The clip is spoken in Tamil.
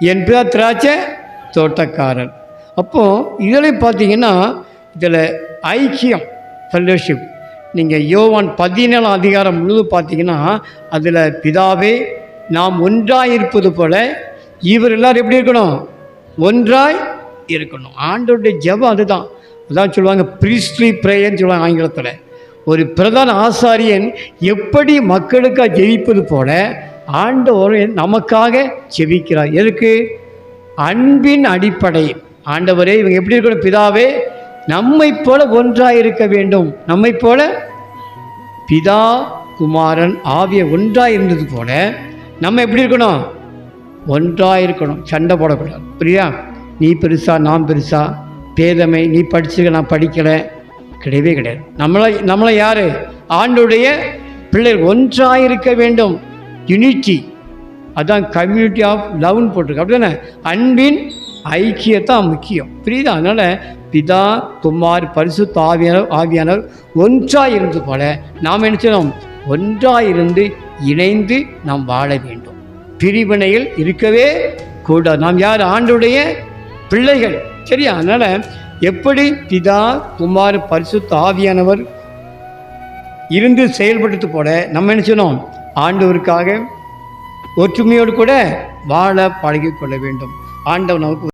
என் பிதா திராட்சை தோட்டக்காரன் அப்போது இதில் பார்த்தீங்கன்னா இதில் ஐக்கியம் ஃபெல்லோஷிப் நீங்கள் யோவான் பதினேழாம் அதிகாரம் முழுது பார்த்தீங்கன்னா அதில் பிதாவே நாம் ஒன்றாக இருப்பது போல் இவர் எல்லோரும் எப்படி இருக்கணும்? ஒன்றாய் இருக்கணும். ஆண்டோடைய ஜெபம் அதுதான். அதான் சொல்லுவாங்க ப்ரீஸ்ட்லி ப்ரேயர்னு சொல்லுவாங்க ஆங்கிலத்தில். ஒரு பிரதான ஆசாரியன் எப்படி மக்களுக்காக ஜெயிப்பது போல ஆண்டவர் நமக்காக ஜெபிக்கிறார். எதுக்கு? அன்பின் அடிப்படை ஆண்டவரே இவங்க எப்படி இருக்கணும்? பிதாவே நம்மை போல ஒன்றாக இருக்க வேண்டும். நம்மை போல? பிதா குமாரன் ஆவிய ஒன்றாக இருந்தது போல நம்ம எப்படி இருக்கணும்? ஒன்றாக இருக்கணும். சண்டை போடக்கூடாது. புரியா நீ பெருசா நான் பெருசா. பேதமை நீ படிச்சிருக்க நான் படிக்கலை. கிடையவே கிடையாது. நம்மளை நம்மளை யார்? ஆண்டுடைய பிள்ளைகள் ஒன்றாக இருக்க வேண்டும். யூனிட்டி அதான் கம்யூனிட்டி ஆஃப் லவ்னு போட்டிருக்கு. அப்படிதானே? அன்பின் ஐக்கியத்தான் முக்கியம். புரியுதா? அதனால் பிதா குமார் பரிசு ஆவியானவர் ஆவியானவர் ஒன்றாக இருந்து போல நாம் என்ன செய்யணும்? ஒன்றாக இருந்து இணைந்து நாம் வாழ வேண்டும். பிரிவினையில் இருக்கவே கூடாது. நாம் யார்? ஆண்டுடைய பிள்ளைகள். சரியா? அதனால் எப்படி பிதா குமார் பரிசு ஆவியானவர் இருந்து செயல்படுத்து போல நம்ம என்ன செய்யணும்? ஆண்டவருக்காக ஒற்றுமையோடு கூட வாழ பழகிக்கொள்ள வேண்டும். ஆண்டவன் நமக்கு